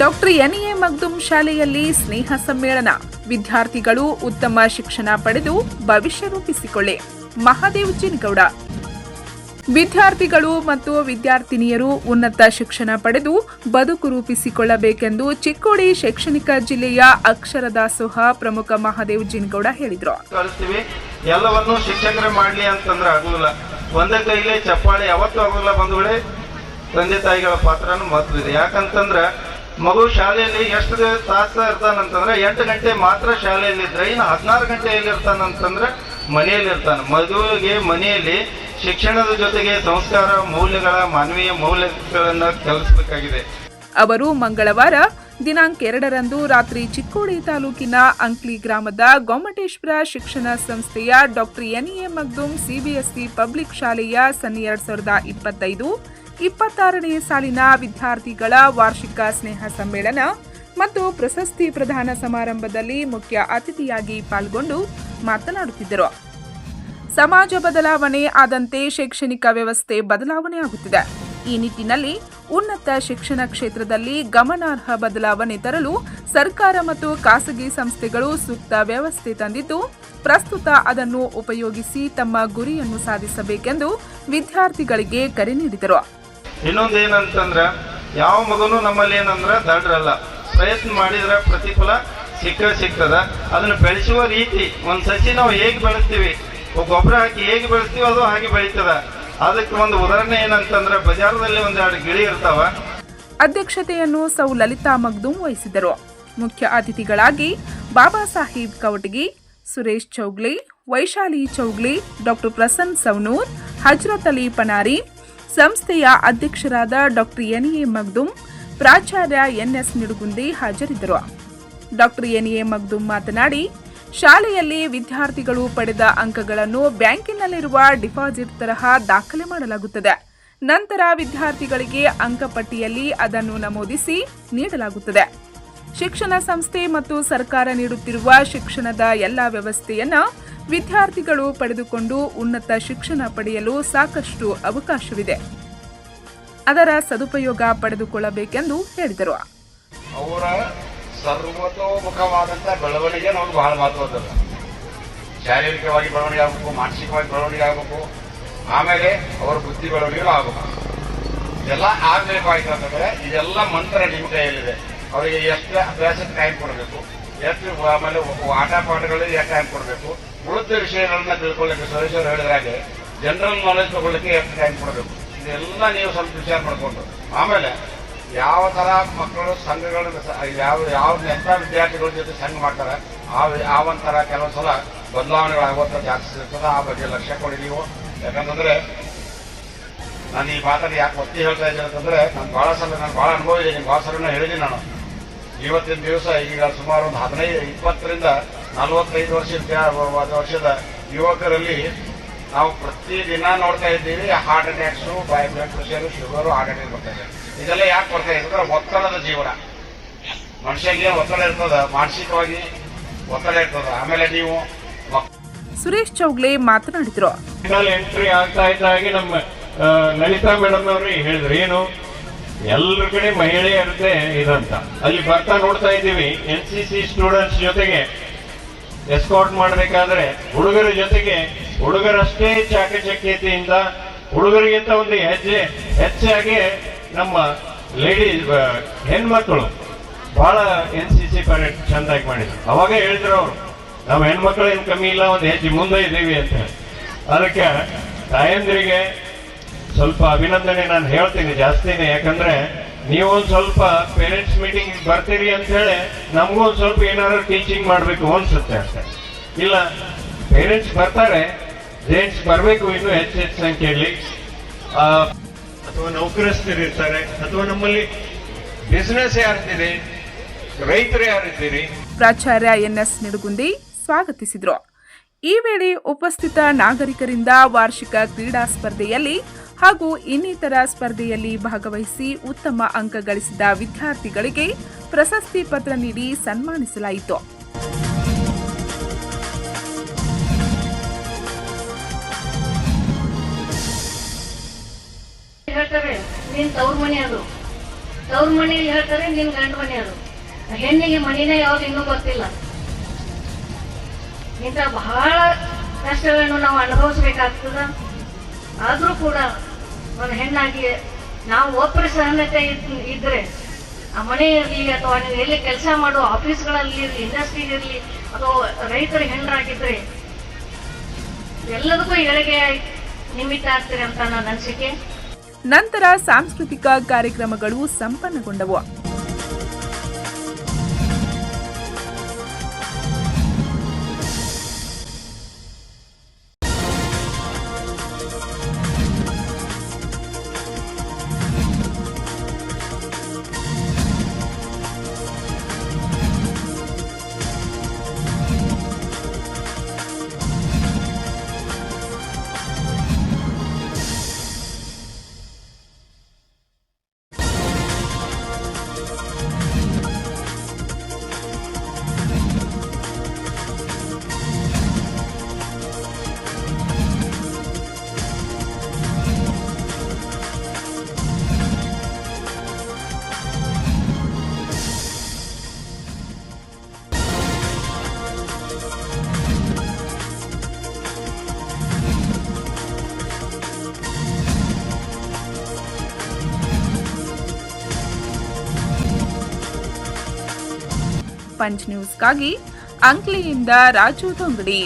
Doctor N A Magdum ಶಾಲೆಯಲ್ಲಿ ಸ್ನೇಹ ಸಮ್ಮೇಳನ. ವಿದ್ಯಾರ್ಥಿಗಳು ಉತ್ತಮ ಶಿಕ್ಷಣ ಪಡೆದು ಭವಿಷ್ಯ ರೂಪಿಸಿಕೊಳ್ಳಿ. ಮಹಾದೇವ್ ಜಿನಗೌಡ ವಿದ್ಯಾರ್ಥಿಗಳು ಮತ್ತು ವಿದ್ಯಾರ್ಥಿನಿಯರು ಉನ್ನತ ಶಿಕ್ಷಣ ಪಡೆದು ಬದುಕು ರೂಪಿಸಿಕೊಳ್ಳಬೇಕೆಂದು ಚಿಕ್ಕೋಡಿ ಶೈಕ್ಷಣಿಕ ಜಿಲ್ಲೆಯ ಅಕ್ಷರ ದಾಸೋಹ ಪ್ರಮುಖ ಮಹಾದೇವ್ ಜಿನಗೌಡ ಹೇಳಿದರು. ಎಲ್ಲವನ್ನು ಶಿಕ್ಷಕರ ಮಾಡಲಿ ಅಂತಂದ್ರೆ ಆಗುದಿಲ್ಲ. ಒಂದೇ ಕೈಲಿ ಚಪ್ಪಾಳೆ ಯಾವತ್ತೂ ಆಗೋದಿಲ್ಲ ಬಂಧುಗಳೇ. ತಂದೆ ತಾಯಿಗಳ ಪಾತ್ರನೂ ಮಹತ್ವ ಇದೆ ಯಾಕಂತಂದ್ರೆ ಮಗು ಶಾಲೆಯಲ್ಲಿ ಎಷ್ಟು ತಾಸ ಇರ್ತಾನಂತಂದ್ರೆ ಎಂಟು ಗಂಟೆ ಮಾತ್ರ ಶಾಲೆಯಲ್ಲಿ ಇದ್ರೆ, ಇನ್ನು ಹದಿನಾರು ಗಂಟೆ ಎಲ್ಲಿ ಇರ್ತಾನಂತಂದ್ರೆ ಮನೆಯಲ್ಲಿ ಇರ್ತಾನೆ. ಮಗುವಿಗೆ ಮನೆಯಲ್ಲಿ ಶಿಕ್ಷಣದ ಜೊತೆಗೆ ಸಂಸ್ಕಾರ, ಮೌಲ್ಯಗಳ, ಮಾನವೀಯ ಮೌಲ್ಯಗಳನ್ನು ಕಲಿಸಬೇಕಾಗಿದೆ. ಅವರು ಮಂಗಳವಾರ ದಿನಾಂಕ ಎರಡರಂದು ರಾತ್ರಿ ಚಿಕ್ಕೋಡಿ ತಾಲೂಕಿನ ಅಂಕ್ಲಿ ಗ್ರಾಮದ ಗೊಮ್ಮಟೇಶ್ವರ ಶಿಕ್ಷಣ ಸಂಸ್ಥೆಯ doctor N A Magdum C B S E public ಶಾಲೆಯ ಸನ್ ಎರಡ್ ಸಾವಿರದ ಇಪ್ಪತ್ತೈದು. ಇಪ್ಪತ್ತಾರನೇ ಸಾಲಿನ ವಿದ್ಯಾರ್ಥಿಗಳ ವಾರ್ಷಿಕ ಸ್ನೇಹ ಸಮ್ಮೇಳನ ಮತ್ತು ಪ್ರಶಸ್ತಿ ಪ್ರದಾನ ಸಮಾರಂಭದಲ್ಲಿ ಮುಖ್ಯ ಅತಿಥಿಯಾಗಿ ಪಾಲ್ಗೊಂಡು ಮಾತನಾಡುತ್ತಿದ್ದರು. ಸಮಾಜ ಬದಲಾವಣೆ ಆದಂತೆ ಶೈಕ್ಷಣಿಕ ವ್ಯವಸ್ಥೆ ಬದಲಾವಣೆ ಆಗುತ್ತಿದೆ ಈ ನಿಟ್ಟಿನಲ್ಲಿ ಉನ್ನತ ಶಿಕ್ಷಣ ಕ್ಷೇತ್ರದಲ್ಲಿ ಗಮನಾರ್ಹ ಬದಲಾವಣೆ ತರಲು ಸರ್ಕಾರ ಮತ್ತು ಖಾಸಗಿ ಸಂಸ್ಥೆಗಳು ಸೂಕ್ತ ವ್ಯವಸ್ಥೆ ತಂದಿದ್ದು, ಪ್ರಸ್ತುತ ಅದನ್ನು ಉಪಯೋಗಿಸಿ ತಮ್ಮ ಗುರಿಯನ್ನು ಸಾಧಿಸಬೇಕೆಂದು ವಿದ್ಯಾರ್ಥಿಗಳಿಗೆ ಕರೆ ನೀಡಿದರು. ಇನ್ನೊಂದು ಏನಂತಂದ್ರೆ ಯಾವ ಮಗನು ನಮ್ಮಲ್ಲಿ ಏನಂದ್ರೆ ದಡ್ರಲ್ಲ. ಪ್ರಯತ್ನ ಮಾಡಿದ್ರೆ ಪ್ರತಿಫಲ ಸಿಕ್ಕ ಸಿಗ್ತದ. ಅದನ್ನು ಬೆಳೆಸುವ ರೀತಿ, ಒಂದು ಸಸಿ ನಾವು ಹೇಗೆ ಬೆಳೆಸ್ತೀವಿ ಗೊಬ್ಬರ ಹಾಕಿ ಹೇಗೆ ಬೆಳೆಸ್ತೀವಿ ಅದು ಹಾಗೆ ಬೆಳೀತದ. ಅದಕ್ಕೆ ಒಂದು ಉದಾಹರಣೆ ಏನಂತಂದ್ರೆ, ಬಜಾರದಲ್ಲಿ ಒಂದೆರಡು ಗಿಳಿ ಇರ್ತಾವ. ಅಧ್ಯಕ್ಷತೆಯನ್ನು ಸೌ. ಲಲಿತಾ ಮಗ್ದುಂ ವಹಿಸಿದರು. ಮುಖ್ಯ ಅತಿಥಿಗಳಾಗಿ ಬಾಬಾ ಸಾಹೇಬ್ ಕವಟಗಿ, ಸುರೇಶ್ ಚೌಗ್ಲಿ, ವೈಶಾಲಿ ಚೌಗ್ಲಿ, ಡಾಕ್ಟರ್ ಪ್ರಸನ್ನ ಸವನೂರ್, ಹಜರತ್ ಅಲಿ ಪನಾರಿ ಸಂಸ್ಥೆಯ ಅಧ್ಯಕ್ಷರಾದ ಡಾಕ್ಟರ್ ಎನ್ ಎ ಮಗ್ದುಂ, ಪ್ರಾಚಾರ್ಯ ಎನ್ಎಸ್ ನಿಡುಗುಂದಿ ಹಾಜರಿದ್ದರು. ಡಾಕ್ಟರ್ ಎನ್ ಎ ಮಗ್ದುಂ ಮಾತನಾಡಿ, ಶಾಲೆಯಲ್ಲಿ ವಿದ್ಯಾರ್ಥಿಗಳು ಪಡೆದ ಅಂಕಗಳನ್ನು ಬ್ಯಾಂಕಿನಲ್ಲಿರುವ ಡಿಪಾಸಿಟ್ ತರಹ ದಾಖಲೆ ಮಾಡಲಾಗುತ್ತದೆ. ನಂತರ ವಿದ್ಯಾರ್ಥಿಗಳಿಗೆ ಅಂಕಪಟ್ಟಿಯಲ್ಲಿ ಅದನ್ನು ನಮೂದಿಸಿ ನೀಡಲಾಗುತ್ತದೆ. ಶಿಕ್ಷಣ ಸಂಸ್ಥೆ ಮತ್ತು ಸರ್ಕಾರ ನೀಡುತ್ತಿರುವ ಶಿಕ್ಷಣದ ಎಲ್ಲ ವ್ಯವಸ್ಥೆಯನ್ನ ವಿದ್ಯಾರ್ಥಿಗಳು ಪಡೆದುಕೊಂಡು ಉನ್ನತ ಶಿಕ್ಷಣ ಪಡೆಯಲು ಸಾಕಷ್ಟು ಅವಕಾಶವಿದೆ. ಅದರ ಸದುಪಯೋಗ ಪಡೆದುಕೊಳ್ಳಬೇಕೆಂದು ಹೇಳಿದರು. ಅವರ ಸರ್ವತೋಮುಖವಾದಂಥ ಬೆಳವಣಿಗೆ ನಮ್ಗೆ ಬಹಳ ಮಹತ್ವದ ಶಾರೀರಿಕವಾಗಿ ಬೆಳವಣಿಗೆ ಆಗಬೇಕು, ಮಾನಸಿಕವಾಗಿ ಬೆಳವಣಿಗೆ ಆಗಬೇಕು, ಆಮೇಲೆ ಅವರ ಬುದ್ಧಿ ಬೆಳವಣಿಗೆ ಆಗಬೇಕು. ಇದೆಲ್ಲ ಆಗ್ಬೇಕಾಯ್ತು ಅಂತಂದ್ರೆ ಇದೆಲ್ಲ ಮಂತ್ರ ನಿಮ್ಮ ಕೈಯಲ್ಲಿದೆ. ಅವರಿಗೆ ಎಷ್ಟು ಅಭ್ಯಾಸಕ್ಕೆ ಟೈಮ್ ಕೊಡಬೇಕು? ಎಷ್ಟು ಆಮೇಲೆ ಆಟ ಪಾಠಗಳು ಎಷ್ಟು ಟೈಮ್ ಕೊಡಬೇಕು. ಉಳಿದ ವಿಷಯಗಳನ್ನ ತಿಳ್ಕೊಳ್ಳಿಕ್ಕೆ ಸದಸ್ಯರು ಹೇಳಿದ ಹಾಗೆ ಜನರಲ್ ನಾಲೆಜ್ ತಗೊಳ್ಳಿಕ್ಕೆ ಎಷ್ಟು ಟೈಮ್ ಕೊಡಬೇಕು. ಇದೆಲ್ಲ ನೀವು ಸ್ವಲ್ಪ ವಿಚಾರ ಮಾಡಿಕೊಂಡು. ಆಮೇಲೆ, ಯಾವ ತರ ಮಕ್ಕಳು ಸಂಘಗಳನ್ನ ಯಾವ ಯಾವ ಎಂಥ ವಿದ್ಯಾರ್ಥಿಗಳ ಜೊತೆ ಸಂಘ ಮಾಡ್ತಾರೆ, ಆ ಒಂಥರ ಕೆಲವೊಂದು ಸಲ ಬದಲಾವಣೆಗಳಾಗುವಂತ ಜಾಸ್ತಿ ಇರ್ತದೆ. ಆ ಬಗ್ಗೆ ಲಕ್ಷ್ಯ ಕೊಡಿ ನೀವು. ಯಾಕಂತಂದ್ರೆ, ನಾನು ಈ ಮಾತನ್ನು ಯಾಕೆ ಒತ್ತಿ ಹೇಳ್ತಾ ಇದ್ದೀನಿ ಅಂತಂದ್ರೆ, ನಾನು ಬಹಳ ಸಲ, ನಾನು ಬಹಳ ಅನುಭವ ಇದೆ ಭಾಳ ಸಲ ಹೇಳಿದ್ದೀನಿ ನಾನು. ಇವತ್ತಿನ ದಿವಸ ಈಗ ಸುಮಾರು ಒಂದು ಹದಿನೈದು ಇಪ್ಪತ್ತರಿಂದ ನಲವತ್ತೈದು ವರ್ಷದ ವರ್ಷದ ಯುವಕರಲ್ಲಿ ನಾವು ಪ್ರತಿ ದಿನ ನೋಡ್ತಾ ಇದ್ದೀವಿ heart attacks by blood pressure sugar heart attack ಬರ್ತಾ ಇದೆ. ಇದೆಲ್ಲ ಯಾಕೆ ಬರ್ತಾ ಇದೆ ಅಂದ್ರೆ ಒತ್ತಡದ ಜೀವನ. ಮನುಷ್ಯನಿಗೆ ಒತ್ತಡ ಇರ್ತದ ಮಾನಸಿಕವಾಗಿ ಒತ್ತಡ ಇರ್ತದ. ಆಮೇಲೆ ನೀವು ಮಕ್- ಸುರೇಶ್ ಚೌಗ್ಲೆ ಮಾತನಾಡಿದ್ರು. ಫೈನಲ್ ಎಂಟ್ರಿ ಆಗ್ತಾ ಇದ್ದ ಹಾಗೆ ನಮ್ಮ ನಲಿತಾ ಲಲಿತಾ ಮೇಡಮ್ ಅವರು ಹೇಳಿದ್ರು ಏನು? ಎಲ್ಲರ ಕಡೆ ಮಹಿಳೆಯರದ್ದೇ ಇದಂತ. ಅಲ್ಲಿ ಬರ್ತಾ ನೋಡ್ತಾ ಇದ್ದೀವಿ ಎನ್ ಸಿ ಸಿ ಸ್ಟೂಡೆಂಟ್ಸ್ ಜೊತೆಗೆ ಎಸ್ಕಾಟ್ ಮಾಡಬೇಕಾದ್ರೆ ಹುಡುಗರ ಜೊತೆಗೆ ಹುಡುಗರಷ್ಟೇ ಚಾಕಚಕ್ಯತೆಯಿಂದ ಹುಡುಗರಿಗಿಂತ ಒಂದು ಹೆಜ್ಜೆ ಹೆಚ್ಚಾಗಿ ನಮ್ಮ ಲೇಡೀಸ್ ಹೆಣ್ಮಕ್ಳು. ಬಹಳ ಎನ್ ಸಿ ಸಿ ಪರೇಡ್ ಚೆಂದಾಗಿ ಮಾಡಿದ್ರು. ಅವಾಗ ಹೇಳಿದ್ರು ಅವರು, ನಾವು ಹೆಣ್ಮಕ್ಳು ಏನು ಕಮ್ಮಿ ಇಲ್ಲ, ಒಂದು ಹೆಜ್ಜೆ ಮುಂದೆ ಇದ್ದೀವಿ ಅಂತ ಅದಕ್ಕೆ ತಾಯಂದ್ರಿಗೆ ಸ್ವಲ್ಪ ಅಭಿನಂದನೆ ನಾನು ಹೇಳ್ತೀನಿ ಜಾಸ್ತಿನೇ ಯಾಕಂದ್ರೆ ಒಂದು ಸ್ವಲ್ಪ ಪೇರೆಂಟ್ಸ್ ಮೀಟಿಂಗ್ ಬರ್ತೀರಿ ಅಂತ ಹೇಳಿ ನಮಗೂ ಒಂದು ಸ್ವಲ್ಪ ಏನಾದ್ರು ಟೀಚಿಂಗ್ ಮಾಡಬೇಕು ಅನ್ಸುತ್ತೆ ಅಂತ. ಇಲ್ಲ ಪೇರೆಂಟ್ಸ್ ಬರ್ತಾರೆ ಜೇಂಟ್ಸ್ ಬರಬೇಕು ಇನ್ನು ಹೆಚ್ಚು ಹೆಚ್ಚು ಸಂಖ್ಯೆಯಲ್ಲಿ ಅಥವಾ ನೌಕರಸ್ಥರಿರ್ತಾರೆ ಅಥವಾ ನಮ್ಮಲ್ಲಿ ಬಿಸ್ನೆಸ್ ಯಾರಿದ್ದೀರಿ ರೈತರು ಯಾರಿದ್ದೀರಿ? ಪ್ರಾಚಾರ್ಯ ಎನ್ ಎಸ್ ನಿಡುಗುಂದಿ ಸ್ವಾಗತಿಸಿದ್ರು. ಈ ವೇಳೆ ಉಪಸ್ಥಿತ ನಾಗರಿಕರಿಂದ ವಾರ್ಷಿಕ ಕ್ರೀಡಾ ಸ್ಪರ್ಧೆಯಲ್ಲಿ ಹಾಗೂ ಇನ್ನಿತರ ಸ್ಪರ್ಧೆಯಲ್ಲಿ ಭಾಗವಹಿಸಿ ಉತ್ತಮ ಅಂಕ ಗಳಿಸಿದ ವಿದ್ಯಾರ್ಥಿಗಳಿಗೆ ಪ್ರಶಸ್ತಿ ಪತ್ರ ನೀಡಿ ಸನ್ಮಾನಿಸಲಾಯಿತು. ಹೆಣ್ಣಿಗೆ ಮನೆನೇ ಯಾವ್ದು ಇನ್ನೂ ಗೊತ್ತಿಲ್ಲ. ಇಂಥ ಬಹಳ ಕಷ್ಟಗಳನ್ನು ನಾವು ಅನುಭವಿಸಬೇಕಾಗ್ತದ. ಆದ್ರೂ ಕೂಡ ಒಂದು ಹೆಣ್ಣಾಗಿ ನಾವು ಒಬ್ಬರ ಸಹನತೆ ಇದ್- ಇದ್ರೆ ಆ ಮನೆ ಇರಲಿ ಅಥವಾ ನೀವು ಎಲ್ಲಿ ಕೆಲಸ ಮಾಡೋ ಆಫೀಸ್ಗಳಲ್ಲಿ ಇರಲಿ ಇಂಡಸ್ಟ್ರಿಗಿರಲಿ ಅಥವಾ ರೈತರು ಹೆಣ್ಣರಾಗಿದ್ರೆ ಎಲ್ಲದಕ್ಕೂ ಏಳಿಗೆ ನಿಮಿತ್ತ ಆಗ್ತೀರಿ ಅಂತ ನನ್ನ ಅನಿಸಿಕೆ. ನಂತರ ಸಾಂಸ್ಕೃತಿಕ ಕಾರ್ಯಕ್ರಮಗಳು ಸಂಪನ್ನಗೊಂಡವು. ಪಂಚ್ ನ್ಯೂಸ್ಗಾಗಿ ಅಂಕ್ಲಿಯಿಂದ ರಾಜು ದೊಂಗಡಿ